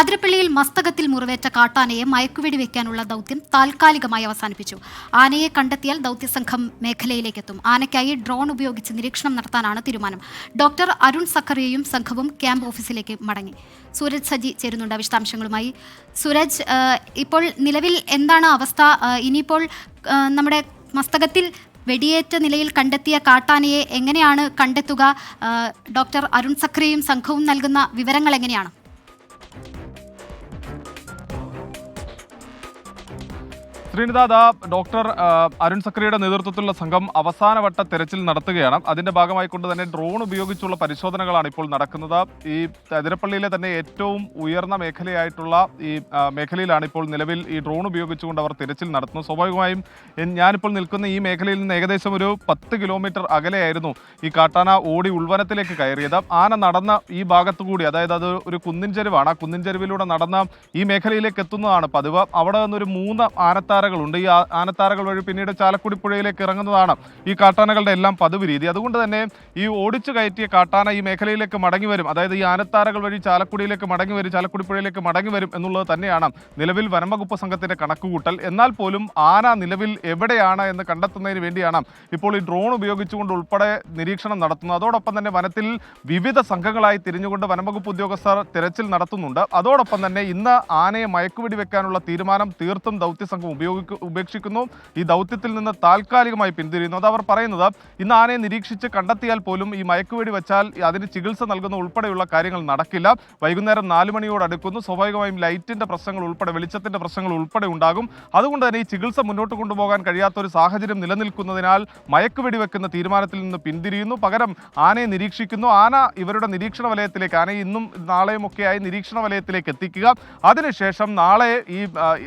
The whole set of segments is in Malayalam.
അതിരപ്പള്ളിയിൽ മസ്തകത്തിൽ മുറിവേറ്റ കാട്ടാനയെ മയക്കുവെടി വെക്കാനുള്ള ദൗത്യം താൽക്കാലികമായി അവസാനിപ്പിച്ചു. ആനയെ കണ്ടെത്തിയാൽ ദൗത്യസംഘം മേഖലയിലേക്കെത്തും. ആനയ്ക്കായി ഡ്രോൺ ഉപയോഗിച്ച് നിരീക്ഷണം നടത്താനാണ് തീരുമാനം. ഡോക്ടർ അരുൺ സക്കറിയയും സംഘവും ക്യാമ്പ് ഓഫീസിലേക്ക് മടങ്ങി. സൂരജ് സജി ചേരുന്നുണ്ട് വിശദാംശങ്ങളുമായി. സൂരജ് ഇപ്പോൾ നിലവിൽ എന്താണ് അവസ്ഥ? ഇനിയിപ്പോൾ നമ്മുടെ മസ്തകത്തിൽ വെടിയേറ്റ നിലയിൽ കണ്ടെത്തിയ കാട്ടാനയെ എങ്ങനെയാണ് കണ്ടെത്തുക? ഡോക്ടർ അരുൺ സക്രിയും സംഘവും നൽകുന്ന വിവരങ്ങൾ എങ്ങനെയാണ്? ശ്രീനിതാദ ഡോക്ടർ അരുൺ സക്രിയുടെ നേതൃത്വത്തിലുള്ള സംഘം അവസാനവട്ട തെരച്ചിൽ നടത്തുകയാണ്. അതിന്റെ ഭാഗമായി കൊണ്ട് തന്നെ ഡ്രോൺ ഉപയോഗിച്ചുള്ള പരിശോധനകളാണ് ഇപ്പോൾ നടക്കുന്നത്. ഈ അതിരപ്പള്ളിയിലെ തന്നെ ഏറ്റവും ഉയർന്ന മേഖലയായിട്ടുള്ള ഈ മേഖലയിലാണ് ഇപ്പോൾ നിലവിൽ ഈ ഡ്രോൺ ഉപയോഗിച്ചുകൊണ്ട് അവർ തിരച്ചിൽ നടത്തുന്നു സ്വാഭാവികമായും ഞാനിപ്പോൾ നിൽക്കുന്ന ഈ മേഖലയിൽ നിന്ന് ഏകദേശം ഒരു പത്ത് കിലോമീറ്റർ അകലെയായിരുന്നു ഈ കാട്ടാന ഓടി ഉൾവനത്തിലേക്ക് കയറിയത്. ആന നടന്ന ഈ ഭാഗത്തുകൂടി അതായത് അത് ഒരു കുന്നിൻ ചെരുവാണ്. ആ കുന്നിൻ ചെരുവിലൂടെ നടന്ന ഈ മേഖലയിലേക്ക് എത്തുന്നതാണ് പതിവ്. അവിടെ നിന്നൊരു മൂന്ന് ആനത്താരകളുണ്ട് ഈ ആനത്താരകൾ വഴി പിന്നീട് ചാലക്കുടി പുഴയിലേക്ക് ഇറങ്ങുന്നതാണ് ഈ കാട്ടാനകളുടെ എല്ലാം പതിവ് രീതി. അതുകൊണ്ട് തന്നെ ഈ ഓടിച്ചു കയറ്റിയ കാട്ടാന ഈ മേഖലയിലേക്ക് മടങ്ങി വരും. അതായത് ഈ ആനത്താരകൾ വഴി ചാലക്കുടിയിലേക്ക് മടങ്ങി വരും ചാലക്കുടി പുഴയിലേക്ക് മടങ്ങി വരും എന്നുള്ളത് തന്നെയാണ് നിലവിൽ വനംവകുപ്പ് സംഘത്തിന്റെ കണക്കുകൂട്ടൽ. എന്നാൽ പോലും ആന നിലവിൽ എവിടെയാണ് എന്ന് കണ്ടെത്തുന്നതിന് വേണ്ടിയാണ് ഇപ്പോൾ ഈ ഡ്രോൺ ഉപയോഗിച്ചുകൊണ്ട് ഉൾപ്പെടെ നിരീക്ഷണം നടത്തുന്നത്. അതോടൊപ്പം തന്നെ വനത്തിൽ വിവിധ സംഘങ്ങളായി തിരിഞ്ഞുകൊണ്ട് വനംവകുപ്പ് ഉദ്യോഗസ്ഥർ തിരച്ചിൽ നടത്തുന്നുണ്ട്. അതോടൊപ്പം തന്നെ ഇന്ന് ആനയെ മയക്കുവെടി വെക്കാനുള്ള തീരുമാനം തീർത്തും ദൗത്യസംഘം ഉപയോഗിക്കു ഉപേക്ഷിക്കുന്നു. ഈ ദൗത്യത്തിൽ നിന്ന് താൽക്കാലികമായി പിന്തിരിയുന്നു. അത് അവർ പറയുന്നത് ഇന്ന് ആനയെ നിരീക്ഷിച്ച് കണ്ടെത്തിയാൽ പോലും ഈ മയക്കുവേടി വെച്ചാൽ അതിന് ചികിത്സ നൽകുന്ന ഉൾപ്പെടെയുള്ള കാര്യങ്ങൾ നടക്കില്ല. വൈകുന്നേരം നാല് മണിയോട് അടുക്കുന്നു. സ്വാഭാവികമായും ലൈറ്റിന്റെ പ്രശ്നങ്ങൾ ഉൾപ്പെടെ വെളിച്ചത്തിന്റെ പ്രശ്നങ്ങൾ ഉൾപ്പെടെ ഉണ്ടാകും. അതുകൊണ്ട് തന്നെ ഈ ചികിത്സ മുന്നോട്ട് കൊണ്ടുപോകാൻ കഴിയാത്ത ഒരു സാഹചര്യം നിലനിൽക്കുന്നതിനാൽ മയക്കുവെടി വെക്കുന്ന തീരുമാനത്തിൽ നിന്ന് പിന്തിരിയുന്നു. പകരം ആനയെ നിരീക്ഷിക്കുന്നു. ആന ഇവരുടെ നിരീക്ഷണ വലയത്തിലേക്ക് ആനയെ ഇന്നും നാളെയും ഒക്കെയായി നിരീക്ഷണ വലയത്തിലേക്ക് എത്തിക്കുക. അതിനുശേഷം നാളെ ഈ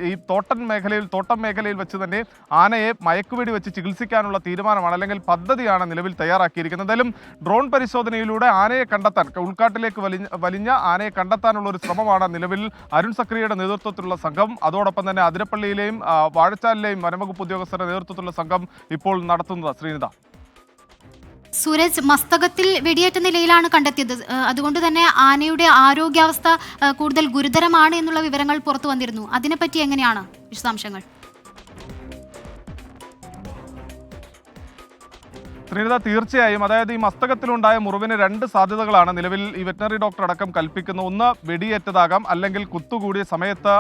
ഈ തോട്ടൻ മേഖലയിൽ തോട്ടം മേഖലയിൽ വെച്ച് തന്നെ ആനയെ മയക്കുവെടി വെച്ച് ചികിത്സിക്കാനുള്ള തീരുമാനമാണ് അല്ലെങ്കിൽ പദ്ധതിയാണ് നിലവിൽ തയ്യാറാക്കിയിരിക്കുന്നത്. എന്തായാലും ഡ്രോൺ പരിശോധനയിലൂടെ ആനയെ കണ്ടെത്താൻ ഉൾക്കാട്ടിലേക്ക് വലിഞ്ഞ വലിഞ്ഞ ആനയെ കണ്ടെത്താനുള്ള ഒരു ശ്രമമാണ് നിലവിൽ അരുൺ സക്രിയയുടെ നേതൃത്വത്തിലുള്ള സംഘം. അതോടൊപ്പം തന്നെ അതിരപ്പള്ളിയിലെയും വാഴച്ചാലിലെയും വനംവകുപ്പ് ഉദ്യോഗസ്ഥരുടെ നേതൃത്വത്തിലുള്ള സംഘം ഇപ്പോൾ നടത്തുന്നത്. ശ്രീനിത. സൂരജ് മസ്തകത്തിൽ വെടിയേറ്റ നിലയിലാണ് കണ്ടെത്തിയത്. അതുകൊണ്ട് തന്നെ ആനയുടെ ആരോഗ്യാവസ്ഥ കൂടുതൽ ഗുരുതരമാണ് എന്നുള്ള വിവരങ്ങൾ പുറത്തു വന്നിരുന്നു. അതിനെപ്പറ്റി എങ്ങനെയാണ് വിശദാംശങ്ങൾ? ശ്രീനിത തീർച്ചയായും അതായത് ഈ മസ്തകത്തിലുണ്ടായ മുറിവിന് രണ്ട് സാധ്യതകളാണ് നിലവിൽ ഈ വെറ്റിനറി ഡോക്ടർ അടക്കം കൽപ്പിക്കുന്ന. ഒന്ന് വെടിയേറ്റതാകാം. അല്ലെങ്കിൽ കുത്തുകൂടിയ സമയത്ത്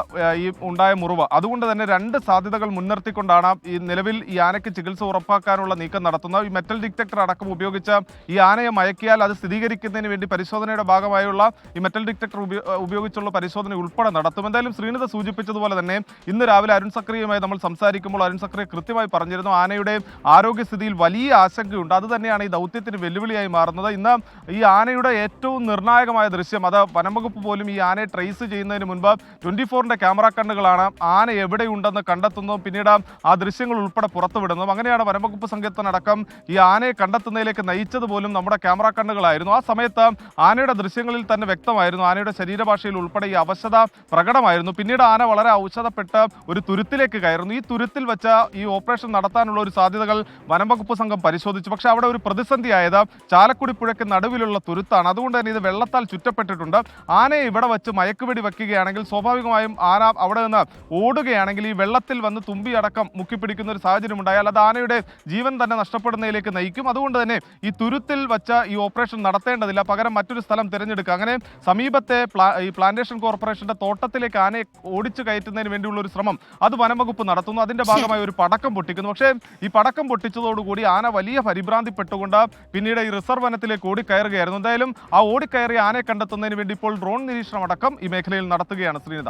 ഈ ഉണ്ടായ മുറിവ്. അതുകൊണ്ട് തന്നെ രണ്ട് സാധ്യതകൾ മുൻനിർത്തിക്കൊണ്ടാണ് ഈ നിലവിൽ ഈ ആനയ്ക്ക് ചികിത്സ ഉറപ്പാക്കാനുള്ള നീക്കം നടത്തുന്നത്. ഈ മെറ്റൽ ഡിറ്റക്ടർ അടക്കം ഉപയോഗിച്ച് ഈ ആനയെ മയക്കിയാൽ അത് സ്ഥിരീകരിക്കുന്നതിന് വേണ്ടി പരിശോധനയുടെ ഭാഗമായുള്ള ഈ മെറ്റൽ ഡിറ്റക്ടർ ഉപയോഗിച്ചുള്ള പരിശോധന ഉൾപ്പെടെ നടത്തും. എന്തായാലും ശ്രീനിത സൂചിപ്പിച്ചതുപോലെ തന്നെ ഇന്ന് രാവിലെ അരുൺ സക്രിയുമായി നമ്മൾ സംസാരിക്കുമ്പോൾ അരുൺ സക്രിയ കൃത്യമായി പറഞ്ഞിരുന്നു ആനയുടെ ആരോഗ്യസ്ഥിതിയിൽ വലിയ ആശങ്കയുണ്ട് അത് തന്നെയാണ് ഈ ദൗത്യത്തിന് വെല്ലുവിളിയായി മാറുന്നത്. ഇന്ന് ഈ ആനയുടെ ഏറ്റവും നിർണായകമായ ദൃശ്യം അത് വനംവകുപ്പ് പോലും ഈ ആനയെ ട്രേസ് ചെയ്യുന്നതിന് മുൻപ് ട്വന്റി ഫോറിന്റെ ക്യാമറ കണ്ണുകളാണ് ആന എവിടെയുണ്ടെന്ന് കണ്ടെത്തുന്നതും പിന്നീട് ആ ദൃശ്യങ്ങൾ ഉൾപ്പെടെ പുറത്തുവിടുന്നതും. അങ്ങനെയാണ് വനംവകുപ്പ് സംഘത്തിനടക്കം ഈ ആനയെ കണ്ടെത്തുന്നതിലേക്ക് നയിച്ചത് പോലും നമ്മുടെ ക്യാമറ കണ്ണുകളായിരുന്നു. ആ സമയത്ത് ആനയുടെ ദൃശ്യങ്ങളിൽ തന്നെ വ്യക്തമായിരുന്നു. ആനയുടെ ശരീരഭാഷയിൽ ഉൾപ്പെടെ ഈ അവശത പ്രകടമായിരുന്നു. പിന്നീട് ആന വളരെ ഔഷധപ്പെട്ട് ഒരു തുരുത്തിലേക്ക് കയറുന്നു. ഈ തുരുത്തിൽ വെച്ച ഈ ഓപ്പറേഷൻ നടത്താനുള്ള ഒരു സാധ്യതകൾ വനംവകുപ്പ് സംഘം പരിശോധിച്ചു. പക്ഷേ അവിടെ ഒരു പ്രതിസന്ധിയായത് ചാലക്കുടി പുഴയ്ക്ക് നടുവിലുള്ള തുരുത്താണ്. അതുകൊണ്ട് തന്നെ ഇത് വെള്ളത്താൽ ചുറ്റപ്പെട്ടിട്ടുണ്ട്. ആനയെ ഇവിടെ വെച്ച് മയക്കുവെടി വയ്ക്കുകയാണെങ്കിൽ സ്വാഭാവികമായും ആന അവിടെ നിന്ന് ഓടുകയാണെങ്കിൽ ഈ വെള്ളത്തിൽ വന്ന് തുമ്പി അടക്കം മുക്കിപ്പിടിക്കുന്ന ഒരു സാഹചര്യം ഉണ്ടായാൽ അത് ആനയുടെ ജീവൻ തന്നെ നഷ്ടപ്പെടുന്നതിലേക്ക് നയിക്കും. അതുകൊണ്ട് തന്നെ ഈ തുരുത്തിൽ വെച്ച ഈ ഓപ്പറേഷൻ നടത്തേണ്ടതില്ല. പകരം മറ്റൊരു സ്ഥലം തിരഞ്ഞെടുക്കുക. അങ്ങനെ സമീപത്തെ ഈ പ്ലാന്റേഷൻ കോർപ്പറേഷന്റെ തോട്ടത്തിലേക്ക് ആനയെ ഓടിച്ചു കയറ്റുന്നതിന് വേണ്ടിയുള്ള ഒരു ശ്രമം അത് വനംവകുപ്പ് നടത്തുന്നു. അതിന്റെ ഭാഗമായി ഒരു പടക്കം പൊട്ടിക്കുന്നു. പക്ഷേ ഈ പടക്കം പൊട്ടിച്ചതോടുകൂടി ആന വലിയ പരിഭ്രാന്തിപ്പെട്ടുകൊണ്ട് പിന്നീട് ഈ റിസർവ് വനത്തിലേക്ക് ഓടിക്കയറുകയായിരുന്നു. എന്തായാലും ആ ഓടിക്കയറിയ ആനയെ കണ്ടെത്തുന്നതിന് വേണ്ടി ഇപ്പോൾ ഡ്രോൺ നിരീക്ഷണം അടക്കം ഈ മേഖലയിൽ നടത്തുകയാണ് ശ്രീനിത.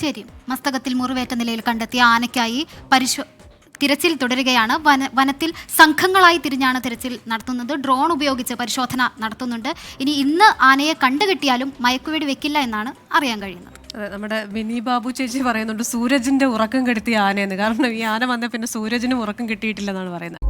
ശരി മസ്തകത്തിൽ മുറിവേറ്റ നിലയിൽ കണ്ടെത്തിയ ആനയ്ക്കായി പരിശോ തിരച്ചിൽ തുടരുകയാണ്. വന വനത്തിൽ സംഘങ്ങളായി തിരിഞ്ഞാണ് തിരച്ചിൽ നടത്തുന്നത്. ഡ്രോൺ ഉപയോഗിച്ച് പരിശോധന നടത്തുന്നുണ്ട്. ഇനി ഇന്ന് ആനയെ കണ്ടുകിട്ടിയാലും മയക്കുവേടി വെക്കില്ല എന്നാണ് അറിയാൻ കഴിയുന്നത്. അതെ, നമ്മുടെ വിനി ബാബു ചേച്ചി പറയുന്നുണ്ട് സൂരജിന്റെ ഉറക്കം കെടുത്തിയ ആനയെന്ന്. കാരണം ഈ ആന വന്ന പിന്നെ സൂരജിനും ഉറക്കം കിട്ടിയിട്ടില്ലെന്നാണ് പറയുന്നത്.